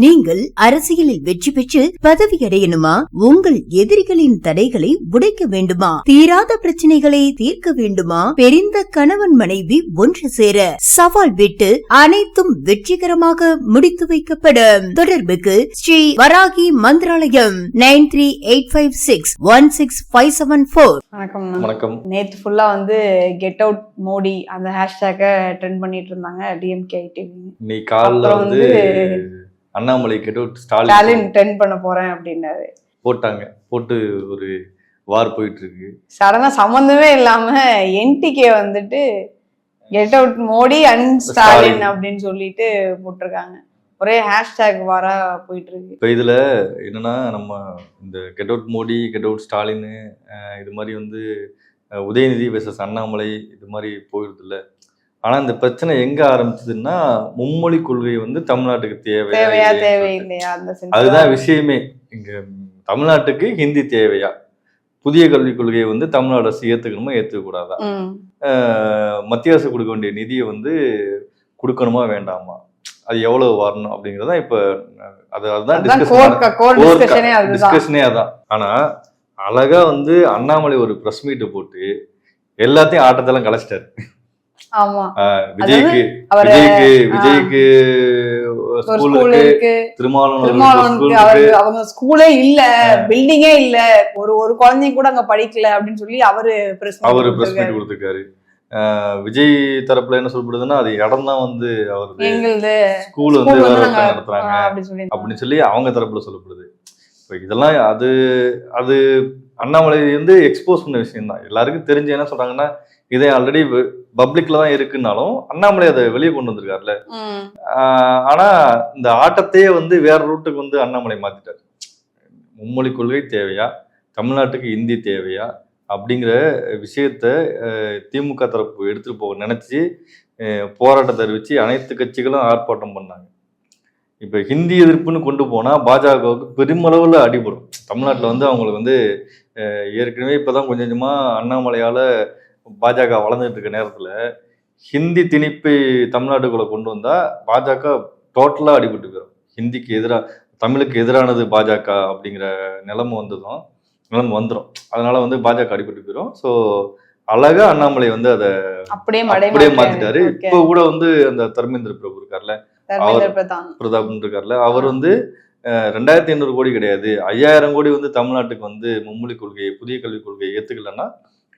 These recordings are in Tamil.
நீங்கள் அரசியலில் வெற்றி பெற்று பதவி அடையணுமா உங்கள் எதிரிகளின் தடைகளை உடைக்க வேண்டுமா? தீராத பிரச்சனைகளை தீர்க்க வேண்டுமா? பெரிந்த கணவன் மனைவி ஒன்று சேர சவால் விட்டு அனைத்தும் வெற்றிகரமாக முடித்து வைக்கப்படும் தொடர்புக்கு Shri Varahi Mantralayam nine three eight five six one six five seven four. வணக்கம் வணக்கம். நேத்து ஃபுல்லா வந்து கெட் அவுட் மோடி அந்த ஹேஷ்டேக்கை ட்ரெண்ட் பண்ணிட்டு இருந்தாங்க டிஎம்கே டிவி நீ காலைல வந்து அண்ணாமலை கேட்டு ஸ்டாலின் ட்ரெண்ட் பண்ண போறேன் அப்படின்னாரு. போட்டாங்க. போட்டு ஒரு வார் போயிட்டு இருக்கு சடனா சம்மந்தமே இல்லாம என்டிகே வந்துட்டு get out Modi and Stalin. அப்படின்னு சொல்லிட்டு போட்டிருக்காங்க. ஒரே ஹேஷ்டேக் வர போயிட்டு இருக்கு இப்போ இதில் என்னன்னா நம்ம இந்த get out Modi get out Stalin இது மாதிரி வந்து உதயநிதி வெசஸ் அண்ணாமலை இது மாதிரி போயிடுது இல்ல ஆனா இந்த பிரச்சனை எங்க ஆரம்பிச்சதுன்னா மும்மொழி கொள்கை வந்து தமிழ்நாட்டுக்கு தேவையா தேவையா அதுதான் தான். விஷயமே. இங்க தமிழ்நாட்டுக்கு ஹிந்தி தேவையா? புதிய கல்விக் கொள்கையை வந்து தமிழ்நாடு அரசு ஏத்துக்கணுமா ஏத்துக்க கூடாதா ம். அஹ் மத்திய அரசு கொடுக்க வேண்டிய நிதியை வந்து கொடுக்கணுமா வேண்டாமா? அது எவ்வளவு வரணும் அப்படிங்கறத இப்ப அது அதுதான் டிஸ்கஷனே அதான். ஆனா அழகா வந்து அண்ணாமலை ஒரு பிரஸ் மீட் போட்டு எல்லாத்தையும் ஆட்டத்தெல்லாம் கலைச்சிட்டாரு. விஜய்க்கு அவரு விஜய்க்கு விஜய்க்கு திருமாவளவனுக்கு அவரு அவங்க ஸ்கூலே இல்ல பில்டிங்கே இல்ல. ஒரு ஒரு குழந்தைங்க கூட அங்க படிக்கல அப்படின்னு சொல்லி அவரு அவர் பிரஸ் மீட் கொடுத்திருக்காரு. விஜய் தரப்புல என்ன சொல்லப்படுதுன்னா அது இடம் தான் வந்து எங்களுது. ஸ்கூல் வந்து நடத்துறாங்க. அப்படின்னு சொல்லி. அவங்க தரப்புல சொல்லப்படுது. இதெல்லாம் அது அது அண்ணாமலை வந்து எக்ஸ்போஸ் பண்ண விஷயம் தான் எல்லாருக்கும் தெரிஞ்சு என்ன சொல்றாங்கன்னா இதே ஆல்ரெடி பப்ளிக்ல தான் இருக்குன்னாலும் அண்ணாமலை அதை வெளியே கொண்டு வந்திருக்காருல்ல. ஆனா இந்த ஆட்டத்தையே வந்து வேற ரூட்டுக்கு வந்து அண்ணாமலை மாத்திட்டாரு. மும்மொழி கொள்கை தேவையா? தமிழ்நாட்டுக்கு இந்தி தேவையா? அப்படிங்கிற விஷயத்த திமுக தரப்பு எடுத்துட்டு போக நினைச்சு போராட்டத்தை அறிவிச்சு அனைத்து கட்சிகளும் ஆர்ப்பாட்டம் பண்ணாங்க. இப்ப ஹிந்தி எதிர்ப்புன்னு கொண்டு போனா பாஜகவுக்கு பெருமளவுல அடிபடும். தமிழ்நாட்டுல வந்து அவங்களுக்கு வந்து ஏற்கனவே இப்பதான் கொஞ்சம் கொஞ்சமா அண்ணாமலையால பாஜக வளர்ந்துட்டு இருக்க நேரத்துல ஹிந்தி திணிப்பை தமிழ்நாட்டுக்குள்ள கொண்டு வந்தா பாஜக டோட்டலா அடிபட்டு போயிடும் ஹிந்திக்கு எதிராக தமிழுக்கு எதிரானது பாஜக அப்படிங்கிற நிலைமை வந்ததும் நிலைமை வந்துடும் அதனால வந்து பாஜக அடிபட்டு போயிடும் ஸோ அழகா அண்ணாமலை வந்து அதை அப்படியே அப்படியே. மாத்திட்டாரு. இப்போ கூட வந்து அந்த தர்மேந்திர பிரபு இருக்கார்ல பிரதான். பிரதாப் இருக்கார்ல அவர் வந்து அஹ், ரெண்டாயிரத்தி ஐநூறு கோடி கிடையாது. ஐயாயிரம் கோடி வந்து தமிழ்நாட்டுக்கு வந்து மும்மொழி கொள்கையை புதிய கல்விக் கொள்கையை ஏத்துக்கலன்னா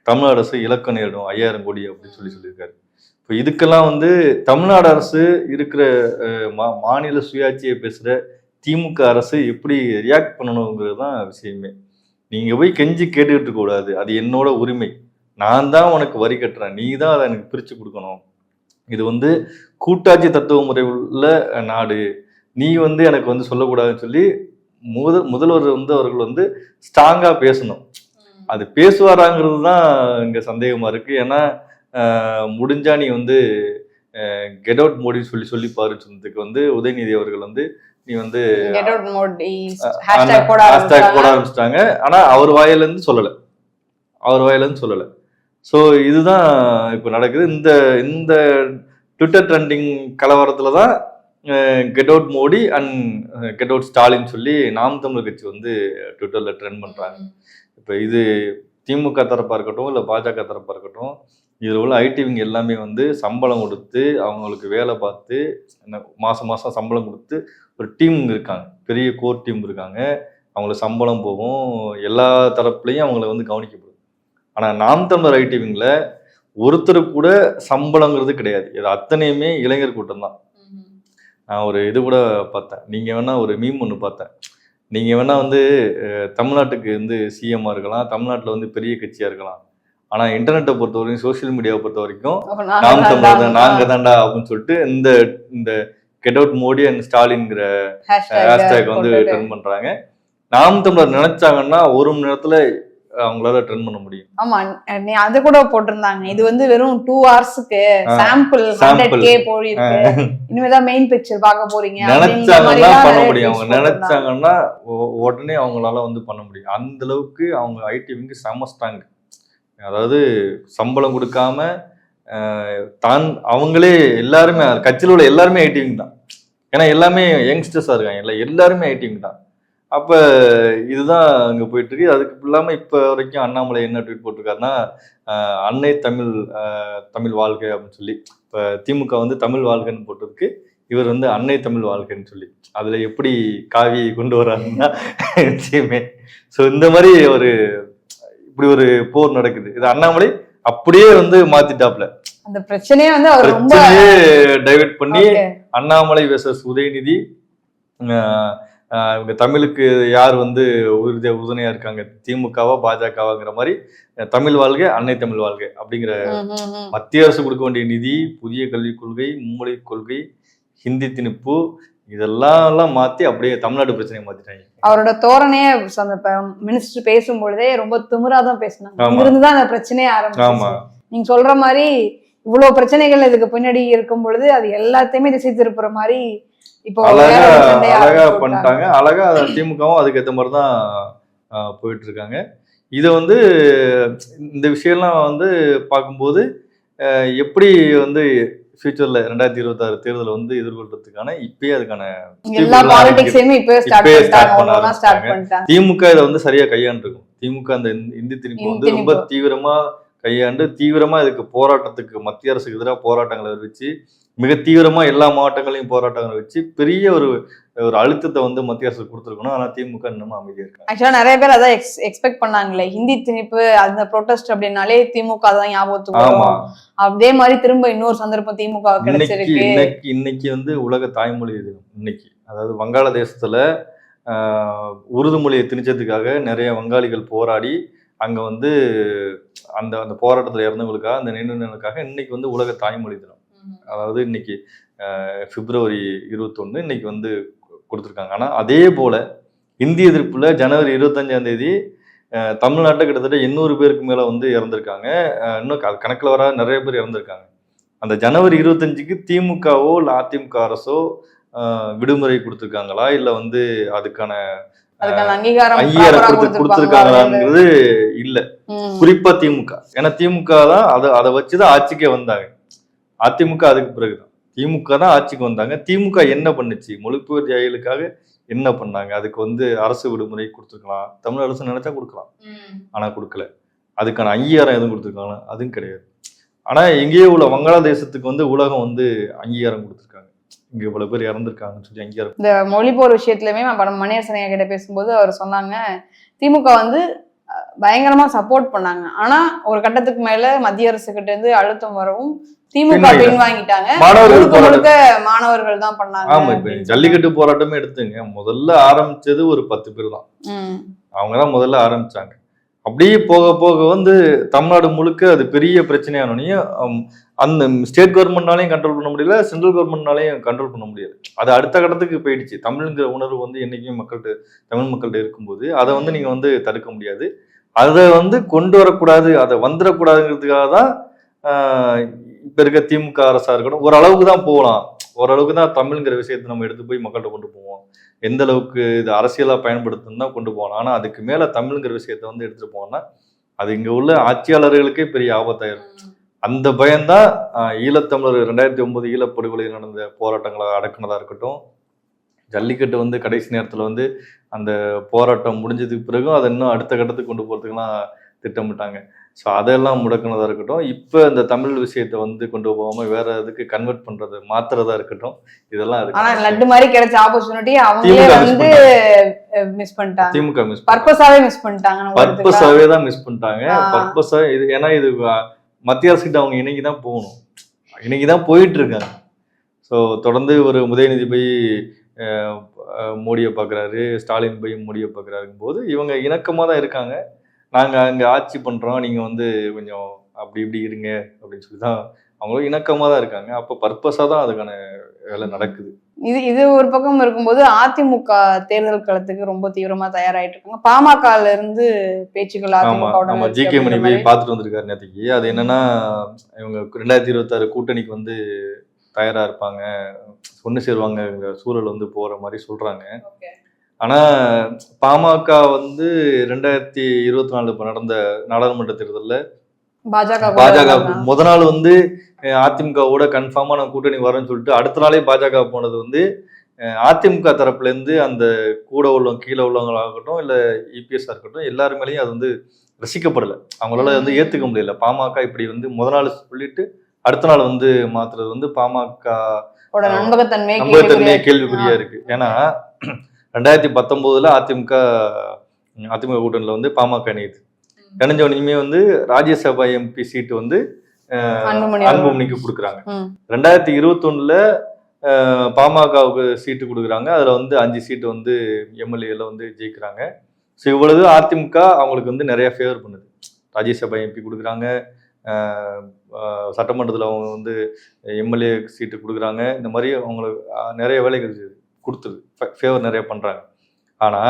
தமிழ் அரசு இலக்க நேரிடும் ஐயாயிரம் கோடி அப்படின்னு சொல்லி சொல்லியிருக்காரு. இப்போ இதுக்கெல்லாம் வந்து தமிழ்நாடு அரசு இருக்கிற மா- மாநில சுயாட்சியை பேசுகிற திமுக அரசு எப்படி ரியாக்ட் பண்ணணுங்கிறது தான் விஷயமே. நீங்கள் போய் கெஞ்சி கேட்டுக்கிட்டு கூடாது. அது என்னோட உரிமை. நான் தான் உனக்கு வரி கட்டுறேன். நீ தான் அதை எனக்கு பிரித்து கொடுக்கணும். இது வந்து கூட்டாட்சி தத்துவ முறை உள்ள நாடு. நீ வந்து எனக்கு வந்து சொல்லக்கூடாதுன்னு சொல்லி முத முதல்வர் வந்து அவர்கள் வந்து ஸ்ட்ராங்காக பேசணும். அது பேசுவாராங்கிறது தான் இங்க சந்தேகமா இருக்கு. ஏன்னா முடிஞ்சா நீ வந்து கெட் அவுட் மோடி சொல்லி சொல்லி பாரு சொன்னதுக்கு வந்து உதயநிதி அவர்கள் வந்து நீ வந்து ஹேஷ்டேக் போட. ஆரம்பிச்சிட்டாங்க. ஆனா அவர் வாயில இருந்து சொல்லல. அவர் வாயில இருந்து சொல்லல. ஸோ இதுதான் இப்போ நடக்குது. இந்த இந்த ட்விட்டர் ட்ரெண்டிங் கலவரத்துல தான் get out Modi and get out Stalin சொல்லி நாம் தமிழர் கட்சி வந்து ட்விட்டர்ல ட்ரெண்ட் பண்றாங்க. இப்போ இது திமுக தரப்பா இருக்கட்டும் இல்லை பாஜக தரப்பா இருக்கட்டும் இதில் உள்ள ஐடிவிங்க எல்லாமே வந்து சம்பளம் கொடுத்து அவங்களுக்கு வேலை பார்த்து என்ன மாசம் மாசம் சம்பளம் கொடுத்து ஒரு டீம் இருக்காங்க. பெரிய கோர் டீம் இருக்காங்க. அவங்களுக்கு சம்பளம் போகும். எல்லா தரப்புலையும் அவங்கள வந்து கவனிக்கப்படும். ஆனால் நாம் தமிழர் ஐடிவிங்கில் ஒருத்தர் கூட சம்பளங்கிறது கிடையாது. இது அத்தனையுமே இளைஞர் கூட்டம் தான். நான் ஒரு இது கூட பார்த்தேன். நீங்க வேணா ஒரு மீம் ஒன்று பார்த்தேன். நீங்க வேணா வந்து தமிழ்நாட்டுக்கு வந்து சிஎம்மா இருக்கலாம். தமிழ்நாட்டில் வந்து பெரிய கட்சியா இருக்கலாம். ஆனா இன்டர்நெட்டை பொறுத்த வரைக்கும் சோஷியல் மீடியாவை பொறுத்த வரைக்கும் நாம் தமிழர் தான் தான் நாங்க தான்டா அப்படின்னு சொல்லிட்டு இந்த இந்த கெட் அவுட் மோடி அண்ட் ஸ்டாலின்ங்கிற ஹேஷ்டேக் வந்து. ட்ரெண்ட் பண்றாங்க. நாம் தமிழர் நினைச்சாங்கன்னா ஒரு மணி நேரத்துல அவங்களால ட்ரெண்ட் பண்ண முடியும். ஆமா நீ அது கூட போட்டிருந்தாங்க. இது வந்து வெறும் டூ ஹவர்ஸ்க்கு சாம்பிள். ஹண்ட்ரட் கே போயிருக்கு. இனிமேதான் மெயின் பிக்சர் பார்க்க போறீங்க. நினைச்சாங்கன்னா பண்ண முடியும். அவங்க. நினைச்சாங்கன்னா உடனே அவங்களால வந்து பண்ண முடியும். அந்த அளவுக்கு அவங்க ஐடிவிங்க செம ஸ்ட்ராங் அதாவது சம்பளம் கொடுக்காம தான் அவங்களே எல்லாருமே கட்சியில் உள்ள எல்லாருமே ஐடிவிங் தான். ஏன்னா எல்லாமே யங்ஸ்டர்ஸா இருக்காங்க. இல்லை எல்லாருமே ஐடிங் தான். அப்ப இதுதான் அங்க போயிட்டு இருக்கு அதுக்கு இல்லாம இப்ப வரைக்கும் அண்ணாமலை என்ன ட்வீட் போட்டிருக்காருன்னா அன்னை தமிழ் தமிழ் வாழ்க அப்படின்னு சொல்லி. இப்ப திமுக வந்து தமிழ் வாழ்கன்னு போட்டிருக்கு. இவர் வந்து அன்னை தமிழ் வாழ்க்கைன்னு சொல்லி. அதுல எப்படி காவி கொண்டு வர்றாங்கன்னா நிச்சயமே. ஸோ இந்த மாதிரி ஒரு இப்படி ஒரு போர் நடக்குது. இது அண்ணாமலை அப்படியே வந்து மாத்திட்டாப்ல அந்த பிரச்சனையே வந்து பிரச்சனையே டைவர்ட் பண்ணி. அண்ணாமலை வெர்சஸ் உதயநிதி இவங்க தமிழுக்கு யார் வந்து உறுதியா உறுதுணையா இருக்காங்க? திமுகவா பாஜகவாங்கிற மாதிரி தமிழ் வாழ்க அன்னை தமிழ் வாழ்க அப்படிங்கிற. மத்திய அரசு கொடுக்க வேண்டிய நிதி புதிய கல்விக் கொள்கை மும்மொழி கொள்கை ஹிந்தி திணிப்பு இதெல்லாம் மாத்தி அப்படியே தமிழ்நாடு பிரச்சனையை மாத்திட்டாங்க. அவரோட தோரணையே அந்த மினிஸ்டர் பேசும்பொழுதே ரொம்ப திமிரா தான் பேசினாங்க. ஆமா. இங்கிருந்து தான் அந்த பிரச்சனையே ஆமா. ஆரம்பிச்சு நீங்க சொல்ற மாதிரி இவ்வளவு பிரச்சனைகள் இதுக்கு பின்னாடி இருக்கும் பொழுது அது எல்லாத்தையுமே திசை திருப்புற மாதிரி இப்போ அழகா அழகா. பண்ணிட்டாங்க. அழகா திமுகவும் அதுக்கேற்ற மாதிரி தான் போயிட்டு இருக்காங்க இதை வந்து இந்த விஷயம்லாம் வந்து பார்க்கும்போது எப்படி வந்து ஃபியூச்சர்ல ரெண்டாயிரத்தி இருபத்தாறு தேர்தலை வந்து எதிர்கொள்றதுக்கான இப்பயே அதுக்கான திமுக இதை வந்து சரியா கையாண்டுருக்கும். திமுக அந்த இந்தி- திணிப்பு வந்து ரொம்ப. தீவிரமா கையாண்டு தீவிரமா இதுக்கு போராட்டத்துக்கு மத்திய அரசுக்கு எதிராக போராட்டங்களை வச்சு மிக தீவிரமா எல்லா மாவட்டங்களையும் போராட்டங்களை வச்சு பெரிய ஒரு ஒரு அழுத்தத்தை வந்து மத்திய அரசு கொடுத்துருக்கணும். ஆனா திமுக இன்னமும் அமைதியா இருக்காங்க. ஆக்சுவலா நிறைய பேர் அதான் எக்ஸ்பெக்ட் பண்ணாங்களே ஹிந்தி திணிப்பு அந்த ப்ரொட்டஸ்ட் அப்படின்னாலே திமுக தான் ஞாபகத்துக்கு ஆமா. அதே மாதிரி திரும்ப இன்னொரு சந்தர்ப்பம் திமுக இன்னைக்கு கிடைச்சிருக்கு. இன்னைக்கு இன்னைக்கு வந்து உலக தாய்மொழி தினம். இன்னைக்கு. அதாவது வங்காளதேசத்துல உருது மொழியை திணிச்சதுக்காக நிறைய வங்காளிகள் போராடி அங்க வந்து அந்த அந்த போராட்டத்துல இறந்தவங்களுக்காக அந்த நினைவுகளுக்காக இன்னைக்கு வந்து உலக தாய்மொழி தினம். அதாவது இன்னைக்கு பிப்ரவரி இருபத்தொன்னு இன்னைக்கு வந்து கொடுத்துருக்காங்க. ஆனா அதே போல இந்தி எதிர்ப்புல ஜனவரி இருபத்தஞ்சாம் தேதி தமிழ்நாட்டுல கிட்டத்தட்ட எண்ணூறு பேருக்கு மேல வந்து இறந்திருக்காங்க. இன்னும் க- கணக்குல வர நிறைய பேர் இறந்திருக்காங்க. அந்த ஜனவரி இருபத்தஞ்சுக்கு திமுகவோ இல்ல அதிமுக அரசோ விடுமுறை கொடுத்துருக்காங்களா? இல்ல வந்து அதுக்கான அங்கீகாரம்? கொடுத்துருக்காங்களாங்கிறது இல்ல. குறிப்பா திமுக. ஏன்னா திமுக தான் அதை அதை வச்சுதான் ஆட்சிக்கே வந்தாங்க. அதிமுக அதுக்கு பிறகுதான். திமுக தான் ஆட்சிக்கு வந்தாங்க. திமுக என்ன பண்ணுச்சு? மொழிப்போர் ஜெயலுக்காக என்ன பண்ணாங்க? அதுக்கு வந்து அரசு விடுமுறை கொடுத்துருக்கலாம். தமிழ் அரசு நினைச்சா கொடுக்கலாம். ம். ஆனா கொடுக்கல. அதுக்கான அங்கீகாரம் எதுவும் கொடுத்துருக்காங்களா? அதுவும் கிடையாது. ஆனா எங்கேயோ உள்ள வங்காளதேசத்துக்கு வந்து உலகம் வந்து அங்கீகாரம் கொடுத்துருக்காங்க. இங்க இவ்வளவு பேர் இறந்துருக்காங்கன்னு சொல்லி அங்கீகாரம். இந்த மொழி போர் விஷயத்துலயுமே நான் படம் மணியரசன் ஐயா கிட்ட பேசும்போது அவர் சொன்னாங்க திமுக வந்து பயங்கரமா சப்போர்ட் பண்ணாங்க ஆனா ஒரு கட்டத்துக்கு மேல மத்திய அரசு கிட்ட இருந்து அழுத்தம் வரவும் திமுக பின்வாங்கிட்டாங்க. முழுக்க மாணவர்கள் தான் பண்ணாங்க ஆமா இப்ப ஜல்லிக்கட்டு போராட்டமே எடுத்துங்க முதல்ல ஆரம்பிச்சது ஒரு பத்து பேர் தான் சொன்னாங்க. ம். அவங்க தான் முதல்ல ஆரம்பிச்சாங்க அப்படியே போக போக வந்து தமிழ்நாடு முழுக்க அது பெரிய பிரச்சனையானோனையும் அந்த ஸ்டேட் கவர்மெண்ட்னாலையும் கண்ட்ரோல் பண்ண முடியல சென்ட்ரல் கவர்மெண்ட்னாலையும் கண்ட்ரோல் பண்ண முடியாது அது அடுத்த கட்டத்துக்கு போயிடுச்சு. தமிழ்ங்கிற உணர்வு வந்து என்றைக்கும் மக்கள்கிட்ட தமிழ் மக்கள்கிட்ட இருக்கும்போது அதை வந்து நீங்கள் வந்து தடுக்க முடியாது. அதை வந்து கொண்டு வரக்கூடாது அதை வந்துடக்கூடாதுங்கிறதுக்காக தான் இப்போ இருக்க திமுக அரசாக இருக்கட்டும் ஓரளவுக்கு தான் போகலாம். ஓரளவுக்கு தான் தமிழ்ங்கிற விஷயத்தை நம்ம எடுத்து போய் மக்கள்கிட்ட கொண்டு போவோம். எந்த அளவுக்கு இது அரசியலா பயன்படுத்தணும் தான் கொண்டு போகலாம் ஆனா அதுக்கு மேல தமிழ்ங்கிற விஷயத்த வந்து எடுத்துட்டு போனோம்னா அது இங்க உள்ள ஆட்சியாளர்களுக்கே பெரிய ஆபத்தாயிரும். அந்த பயம்தான் ஈழத்தமிழர் ரெண்டாயிரத்தி ஒன்பது ஈழப்படுகொலை நடந்த போராட்டங்களை அடக்குனதா இருக்கட்டும் ஜல்லிக்கட்டு வந்து கடைசி நேரத்துல வந்து அந்த போராட்டம் முடிஞ்சதுக்கு பிறகும் அதை இன்னும் அடுத்த கட்டத்துக்கு கொண்டு போறதுக்கெல்லாம் திட்டமிட்டாங்க. ஸோ அதெல்லாம் முடக்கினதா இருக்கட்டும். இப்போ இந்த தமிழ் விஷயத்தை வந்து கொண்டு போகாம வேற இதுக்கு கன்வெர்ட் பண்றது மாத்துறதா இருக்கட்டும். இதெல்லாம் ஆனா இருக்கு லட்டு மாதிரி கிடைச்ச ஆப்பர்ச்சுனிட்டி அவங்களே வந்து மிஸ் பண்ணிட்டாங்க. திமுக மிஸ் பர்பஸாவே மிஸ் பண்ணிட்டாங்க. பர்பஸாவே தான் மிஸ் பண்ணிட்டாங்க. ஆ. பர்பஸா இது ஏன்னா இது மத்திய அரசுகிட்ட அவங்க இன்னைக்கு தான் போகணும். இன்னைக்கு தான் போயிட்டு இருக்காங்க. ஸோ தொடர்ந்து ஒரு உதயநிதி போய் மோடியை பார்க்குறாரு ஸ்டாலின் போய் மோடியை பார்க்குறாருங்கும் போது இவங்க இணக்கமாக தான் இருக்காங்க. நாங்கள் அங்கே ஆட்சி பண்ணுறோம் நீங்கள் வந்து கொஞ்சம் அப்படி இப்படி இருங்க அப்படின்னு சொல்லி தான் அவங்களும் இணக்கமாக தான் இருக்காங்க. அப்போ பர்பஸாக தான் அதுக்கான வேலை நடக்குது. இது இது ஒரு பக்கம் இருக்கும்போது அதிமுக தேர்தல் களத்துக்கு ரொம்ப தீவிரமா தயாராயிட்டு இருக்காங்க. பாமகல இருந்து பேச்சுக்கள் ஆமா ஜி கே மணி போய் பார்த்துட்டு வந்திருக்காரு நேற்றுக்கு அது என்னன்னா இவங்க ரெண்டாயிரத்தி இருபத்தாறு கூட்டணிக்கு வந்து தயாரா இருப்பாங்க. ஒன்று சேருவாங்க சூழல் வந்து போற மாதிரி சொல்றாங்க. ஆனா பாமக வந்து ரெண்டாயிரத்தி இருபத்தி நாலு இப்போ நடந்த நாடாளுமன்ற தேர்தலில் பாஜக பாஜக. முத நாள் வந்து அதிமுகவோட கன்ஃபார்மா நான் கூட்டணி வரேன்னு சொல்லிட்டு அடுத்த நாளே பாஜக போனது வந்து அதிமுக தரப்புல இருந்து அந்த கூட உள்ளவங்க கீழே உள்ளவங்களாகட்டும் இல்ல இபிஎஸ் இருக்கட்டும் எல்லாரு மேலேயும் அது வந்து ரசிக்கப்படல அவங்களால வந்து ம். ஏத்துக்க முடியல பாமக இப்படி வந்து முத நாள் சொல்லிட்டு அடுத்த நாள் வந்து மாத்துறது வந்து பாமக நம்பகத்தன்மையே கேள்விக்குறியா இருக்கு ஏன்னா ரெண்டாயிரத்தி பத்தொன்பதுல அதிமுக அதிமுக கூட்டணியில வந்து பாமக இணையுது. இணைஞ்ச உடனேயுமே வந்து ராஜ்யசபா எம்பி சீட்டு வந்து அன்புமணிக்கு கொடுக்குறாங்க. ரெண்டாயிரத்தி இருபத்தொன்னுல பாமகவுக்கு சீட்டு கொடுக்குறாங்க. அதுல வந்து அஞ்சு சீட்டு வந்து எம்எல்ஏல வந்து ஜெயிக்கிறாங்க. ஸோ இவ்வளவு அதிமுக அவங்களுக்கு வந்து நிறைய ஃபேவர் பண்ணுது. ராஜ்யசபா எம்பி கொடுக்குறாங்க. சட்டமன்றத்துல அவங்க வந்து எம்எல்ஏ சீட்டு கொடுக்குறாங்க. இந்த மாதிரி அவங்களுக்கு நிறைய வேலைகள் கொடுத்துருது ஃபேவர் நிறைய பண்றாங்க. ஆனா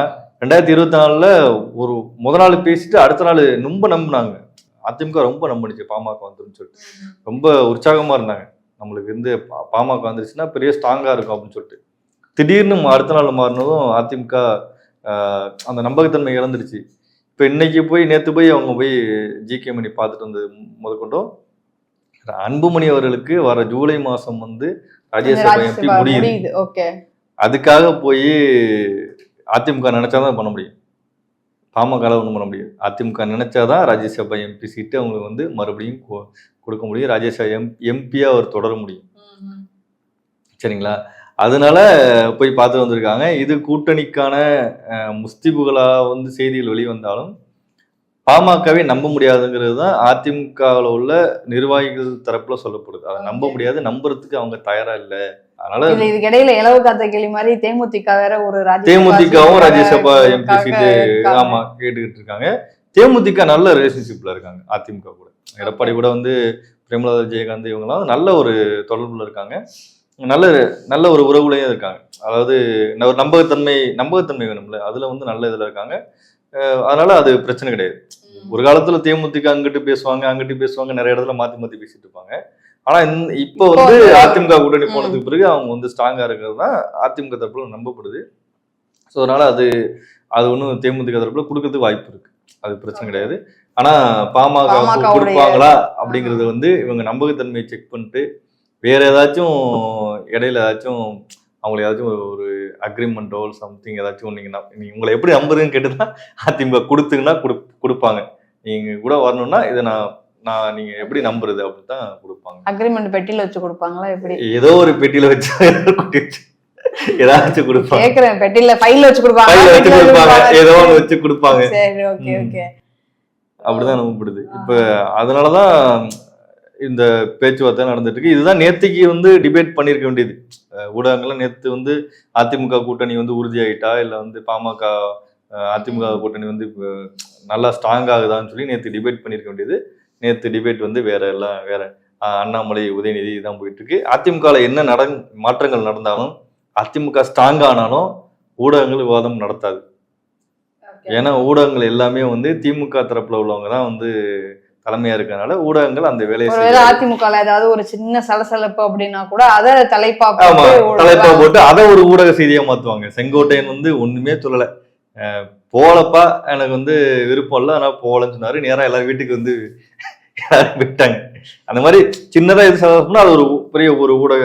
ரெண்டாயிரத்தி இருபத்தி நாலுல ஒரு முத நாள் பேசிட்டு அடுத்த நாள் ரொம்ப நம்பினாங்க. அதிமுக ரொம்ப நம்பினுச்சு பாமக வந்துருன்னு சொல்லிட்டு. ரொம்ப உற்சாகமா இருந்தாங்க. நம்மளுக்கு வந்து பாமக வந்துருச்சுன்னா பெரிய ஸ்ட்ராங்கா இருக்கும் அப்படின்னு சொல்லிட்டு. திடீர்னு அடுத்த நாள் மாறினதும் அதிமுக அந்த நம்பகத்தன்மை இழந்துருச்சு. இப்போ இன்னைக்கு போய் நேத்து போய் அவங்க போய் ஜிகே மணி பார்த்துட்டு வந்தது முதற்கொண்டும். அன்புமணி அவர்களுக்கு வர ஜூலை மாசம் வந்து ராஜ்யசபா எம்பி முடியுது. அதுக்காக போய் அதிமுக நினைச்சாதான் பண்ண முடியும். பாமக ஒன்றும் பண்ண முடியாது. அதிமுக நினைச்சாதான் ராஜ்யசபா எம்பி சீட்டு அவங்களுக்கு வந்து மறுபடியும் கொடுக்க முடியும். ராஜ்யசபா எம் எம்பியா அவர் தொடர முடியும். சரிங்களா? அதனால போய் பார்த்து வந்திருக்காங்க. இது கூட்டணிக்கான அஹ், முஸ்திபுகளா வந்து செய்திகள் வெளிவந்தாலும் பாமகவை நம்ப முடியாதுங்கிறது தான் அதிமுகவில் உள்ள நிர்வாகிகள் தரப்புல சொல்லப்படுது. அதை நம்ப. முடியாது நம்புறதுக்கு அவங்க தயாரா இல்லை. அதனால இதுக்கு இடையில இலவு காத்த கிளி மாதிரி தேமுதிக வேற ஒரு தேமுதிகவும் ராஜ்யசபா எம்பி சீட்டு. ஆமா கேட்டுக்கிட்டு இருக்காங்க. தேமுதிக நல்ல ரிலேஷன்ஷிப்ல இருக்காங்க அதிமுக கூட. எடப்பாடி கூட வந்து பிரேமலதா விஜயகாந்த் இவங்கெல்லாம் நல்ல ஒரு தொடர்புல இருக்காங்க. நல்ல நல்ல ஒரு உறவுலையும் இருக்காங்க. அதாவது ஒரு நம்பகத்தன்மை நம்பகத்தன்மை வேணும்ல அதுல வந்து நல்ல இதுல இருக்காங்க. அதனால அது பிரச்சனை கிடையாது. ஒரு காலத்துல தேமுதிக அங்கிட்டு பேசுவாங்க அங்கிட்டு பேசுவாங்க நிறைய இடத்துல மாத்தி மாத்தி பேசிட்டு இருப்பாங்க. ஆனா இப்போ வந்து அதிமுக கூட்டணி. போனதுக்கு பிறகு அவங்க வந்து ஸ்ட்ராங்கா இருக்கிறது தான் அதிமுக தரப்புல நம்பப்படுது. ஸோ அதனால அது அது ஒன்றும் தேமுதிக தரப்புல கொடுக்கறதுக்கு வாய்ப்பு இருக்கு. அது பிரச்சனை கிடையாது. ஆனா பாமக கொடுப்பாங்களா அப்படிங்கறது வந்து இவங்க நம்பகத்தன்மையை செக் பண்ணிட்டு வேற ஏதாச்சும் இடையில ஏதாச்சும் அவங்களுக்கு ஏதாச்சும் ஒரு அக்ரிமெண்டோ சம்திங் ஏதாச்சும் நீங்க நம்ப- நீங்க உங்களை எப்படி நம்புறதுன்னு கேட்டுதான் அதிமுக கொடுத்துங்கன்னா கொடு கொடுப்பாங்க. நீங்க கூட வரணும்னா இதை நான் நான் நீங்க எப்படி நம்புறது அப்படின்னு தான் கொடுப்பாங்க. அக்ரிமெண்ட் பெட்டியில வச்சு கொடுப்பாங்களா எப்படி? ஏதோ ஒரு பெட்டியில வச்சு குட்டி ஏதாச்சும் கொடுப்பாங்க. கேக்குறேன் பெட்டியில ஃபைல்ல வச்சு கொடுப்பாங்க. வச்சு கொடுப்பாங்க. ஏதோ ஒன்று வச்சு கொடுப்பாங்க. சரி ஓகே. ஓகே அப்படிதான் நம்பப்படுது இப்ப அதனாலதான் இந்த பேச்சுவார்த்தை நடந்துட்டு இருக்கு இதுதான் நேத்திக்கு வந்து டிபேட் பண்ணிருக்க வேண்டியது. அஹ் ஊடகங்கள்ல நேத்து வந்து அதிமுக கூட்டணி வந்து உறுதியாயிட்டா இல்ல வந்து பாமக அதிமுக கூட்டணி வந்து நல்லா ஸ்ட்ராங் ஆகுதான்னு சொல்லி நேத்து டிபேட் பண்ணிருக்க வேண்டியது. நேத்து டிபேட் வந்து வேற எல்லாம் வேற அண்ணாமலை உதயநிதி தான் போயிட்டு இருக்கு அதிமுகல என்ன நட மாற்றங்கள் நடந்தாலும் அதிமுக ஸ்ட்ராங் ஆனாலும் ஊடகங்கள் விவாதம் நடத்தாது. ஏன்னா ஊடகங்கள் எல்லாமே வந்து திமுக தரப்புல உள்ளவங்க தான் வந்து தலைமையா இருக்கறனால ஊடகங்கள் அந்த வேலையை. அதிமுகல ஏதாவது ஒரு சின்ன சலசலப்பு அப்படின்னா கூட அத தலைப்பா தலைப்பா போட்டு அதை ஒரு ஊடக செய்தியா மாத்துவாங்க. செங்கோட்டையன் வந்து ஒண்ணுமே சொல்லல. போலப்பா எனக்கு வந்து விருப்பம் இல்லை ஆனா போகலன்னு சொன்னாரு. நேரா எல்லாரும் வீட்டுக்கு வந்து விட்டாங்க. அந்த மாதிரி சின்னதா எது சலசலப்புனா அது ஒரு பெரிய ஒரு ஊடக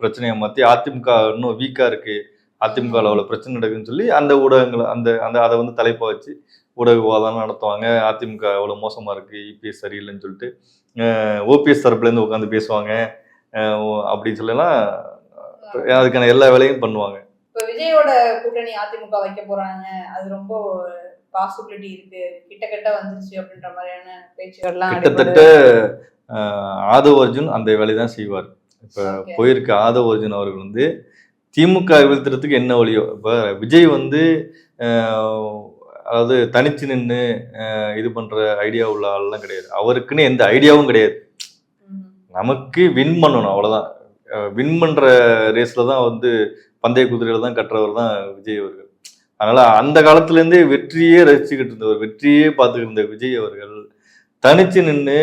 பிரச்சனையை மாத்தி அதிமுக இன்னும் வீக்கா இருக்கு. அதிமுக அவ்வளவு பிரச்சனை நடக்குதுன்னு சொல்லி அந்த ஊடகங்களை அந்த அந்த அதை வந்து தலைப்பா வச்சு ஊடக விவாதம் நடத்துவாங்க. அதிமுக அவ்வளவு மோசமா இருக்கு. இபிஎஸ் சரியில்லைன்னு சொல்லிட்டு ஓபிஎஸ் தரப்புல இருந்து உட்காந்து பேசுவாங்க. அப்படின்னு சொல்லலாம் அதுக்கான எல்லா வேலையும் பண்ணுவாங்க. இப்ப விஜயோட கூட்டணி அதிமுக வைக்க போறாங்க. அது ரொம்ப பாசிபிலிட்டி இருக்கு. கிட்ட கிட்ட வந்துருச்சு அப்படின்ற மாதிரியான பேச்சுகள்லாம் கிட்டத்தட்ட ஆதவ் அர்ஜுன் அந்த வேலையை தான் செய்வார். இப்ப. போயிருக்க ஆதவ் அர்ஜுன் அவர்கள் வந்து திமுக வீழ்த்துறதுக்கு என்ன வழியோ இப்ப விஜய் வந்து அதாவது தனிச்சு நின்று இது பண்ற ஐடியா உள்ள ஆள்லாம் கிடையாது. அவருக்குன்னு எந்த ஐடியாவும் கிடையாது. நமக்கு வின் பண்ணணும் அவ்வளவுதான். வின் பண்ற ரேஸ்ல தான் வந்து பந்தய குதிரையில தான் கட்டுறவர் தான் விஜய் அவர்கள். அதனால அந்த காலத்துல இருந்தே வெற்றியே ரசிச்சுக்கிட்டு இருந்தவர் வெற்றியே பார்த்துக்கிட்டு இருந்த விஜய் அவர்கள் தனிச்சு நின்று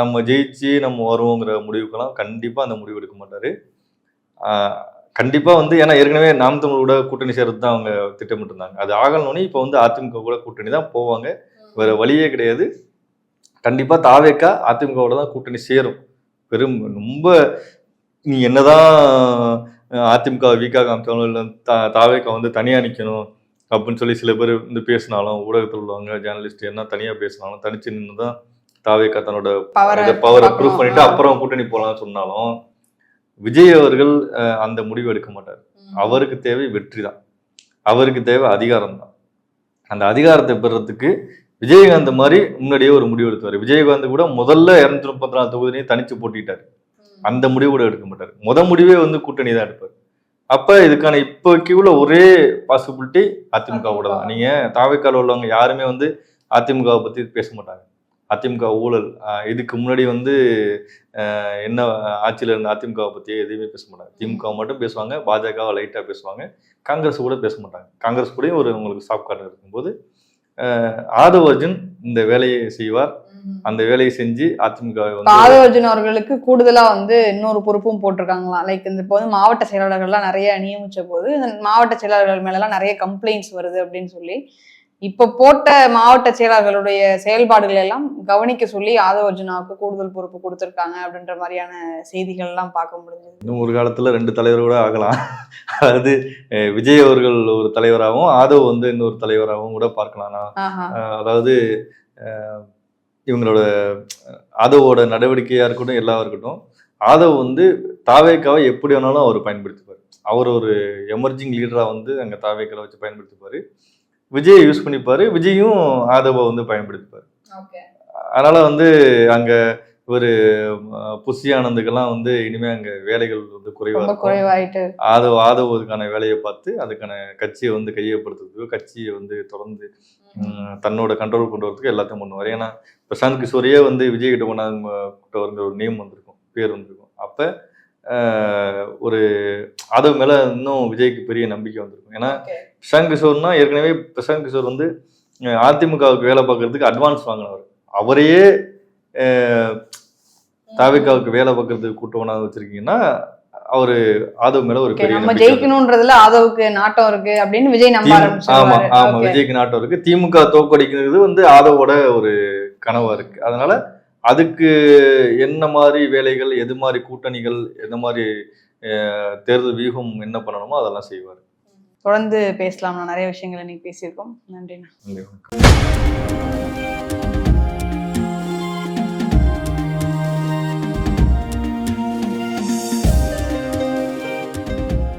நம்ம ஜெயிச்சு நம்ம வருவோங்கிற முடிவுக்கெல்லாம் கண்டிப்பா அந்த முடிவு எடுக்க மாட்டாரு. கண்டிப்பா வந்து ஏன்னா ஏற்கனவே நாம் தமிழோட கூட்டணி சேர்றது தான் அவங்க திட்டமிட்டு இருந்தாங்க அது ஆகணும்னு இப்போ வந்து அதிமுக கூட கூட்டணி தான் போவாங்க. வேற வழியே கிடையாது. கண்டிப்பா தாவேக்கா அதிமுகவோட தான் கூட்டணி சேரும். பெரும் ரொம்ப நீ என்னதான் அதிமுக வீக்காக காமிச்சாலும் இல்லை தா தாவேக்கா வந்து தனியாக நிற்கணும் அப்படின்னு சொல்லி சில பேர் வந்து பேசினாலும் ஊடகத்தில் உள்ளவங்க ஜேர்னலிஸ்ட் என்ன தனியாக பேசினாலும் தனிச்சு நின்று தான் தாவேக்கா தன்னோட பவரை பவரை ப்ரூவ் பண்ணிட்டு அப்புறம் கூட்டணி போகலாம்னு சொன்னாலும் விஜய் அவர்கள் அந்த முடிவு எடுக்க மாட்டார். அவருக்கு தேவை வெற்றி தான். அவருக்கு தேவை அதிகாரம் தான். அந்த அதிகாரத்தை பெறறதுக்கு விஜயகாந்த் மாதிரி முன்னாடியே ஒரு முடிவு எடுத்தார் விஜயகாந்த் கூட முதல்ல இரநூத்தி முப்பத்தி நாலு தொகுதியிலையும் தனிச்சு போட்டிட்டார். அந்த முடிவு கூட எடுக்க மாட்டார். முத முடிவே வந்து கூட்டணி தான் எடுப்பார். அப்ப இதுக்கான இப்போக்கி உள்ள ஒரே பாசிபிலிட்டி அதிமுகவோட தான். நீங்க தாவைக்கால உள்ளவங்க யாருமே வந்து அதிமுகவை பத்தி பேச மாட்டாங்க. அதிமுக ஊழல். இதுக்கு முன்னாடி வந்து என்ன ஆட்சியில் இருந்த அதிமுகவை பத்தி எதுவுமே பேச மாட்டாங்க. திமுக மட்டும் பேசுவாங்க பாஜகவை லைட்டா பேசுவாங்க. காங்கிரஸ் கூட பேச மாட்டாங்க. காங்கிரஸ் கூடயும் ஒரு உங்களுக்கு சாப் கார்டு இருக்கும்போது ஆதவ் அர்ஜுன் இந்த வேலையை செய்வார். அந்த வேலையை செஞ்சு அதிமுக வந்து ஆதவர்ஜுன் அவர்களுக்கு கூடுதலா வந்து இன்னொரு பொறுப்பும் போட்டிருக்காங்களாம். லைக் இந்த இப்போ வந்து மாவட்ட செயலாளர்கள்லாம் நிறைய நியமிச்ச போது மாவட்ட செயலாளர்கள் மேலலாம் நிறைய கம்ப்ளைண்ட்ஸ் வருது அப்படின்னு சொல்லி இப்ப போட்ட மாவட்ட செயலாளர்களுடைய செயல்பாடுகள் எல்லாம் கவனிக்க சொல்லி ஆதவர்ஜுனாவுக்கு கூடுதல் பொறுப்பு கொடுத்திருக்காங்க அப்படின்ற மாதிரியான செய்திகள் எல்லாம் பார்க்க முடிஞ்சது. இன்னும் ஒரு காலத்துல ரெண்டு தலைவர் கூட ஆகலாம். அதாவது விஜய் அவர்கள் ஒரு தலைவராகவும் ஆதவ் வந்து இன்னொரு தலைவராகவும் கூட பார்க்கலாம். அதாவது இவங்களோட ஆதவோட நடவடிக்கையா இருக்கட்டும் எல்லா இருக்கட்டும் ஆதவ் வந்து தாவேக்காவை எப்படி வேணாலும் அவர் பயன்படுத்திப்பார். அவர் ஒரு எமர்ஜிங் லீடரா வந்து அங்க தாவேக்காவை வச்சு பயன்படுத்திப்பாரு. விஜயை யூஸ் பண்ணிப்பாரு. விஜயும் ஆதவை வந்து பயன்படுத்திப்பாரு. அதனால வந்து அங்க ஒரு ஆனந்துக்கெல்லாம் வந்து இனிமே அங்க வேலைகள் வந்து குறைவா குறைவாயிட்டு. ஆதவ் ஆதவ் அதுக்கான வேலையை பார்த்து அதுக்கான கட்சியை வந்து கையப்படுத்துறதுக்கோ கட்சியை வந்து தொடர்ந்து தன்னோட கண்ட்ரோல் கொண்டு வரதுக்கு எல்லாத்தையும் பண்ணுவார். ஏன்னா பிரசாந்த் கிஷோரையே வந்து விஜய் கிட்ட கொண்டாந்து கிட்ட ஒரு நேம் வந்திருக்கும் பேர் வந்திருக்கும். அப்ப ஒரு ஆதவ் மேல இன்னும் விஜய்க்கு பெரிய நம்பிக்கை வந்திருக்கும். ஏன்னா பிரசாந்த் கிஷோர்னா ஏற்கனவே பிரசாந்த் கிஷோர் வந்து அதிமுகவுக்கு வேலை பார்க்கறதுக்கு அட்வான்ஸ் வாங்கினவர். அவரையே தாவிகாவுக்கு வேலை பார்க்கறதுக்கு கூட்டவனா வச்சிருக்கீங்கன்னா அவரு ஆதவ் மேல ஒரு பெரிய நம்ம. ஜெயிக்கணும்ன்றதுல ஆதவுக்கு நாட்டம் இருக்கு அப்படின்னு விஜய் நம்ப ஆமா ஆமா விஜய்க்கு நாட்டம் இருக்கு. திமுக தோக்கடிக்கிறது வந்து ஆதவோட ஒரு கனவா இருக்கு. அதனால அதுக்கு என்ன மாதிரி வேலைகள் எது மாதிரி கூட்டணிகள் எந்த மாதிரி தேர்தல் வியூகம் என்ன பண்ணணுமோ அதெல்லாம் செய்வார். தொடர்ந்து பேசலாம் நான் நிறைய விஷயங்கள் இன்னைக்கு பேசியிருக்கோம். நன்றிண்ணா.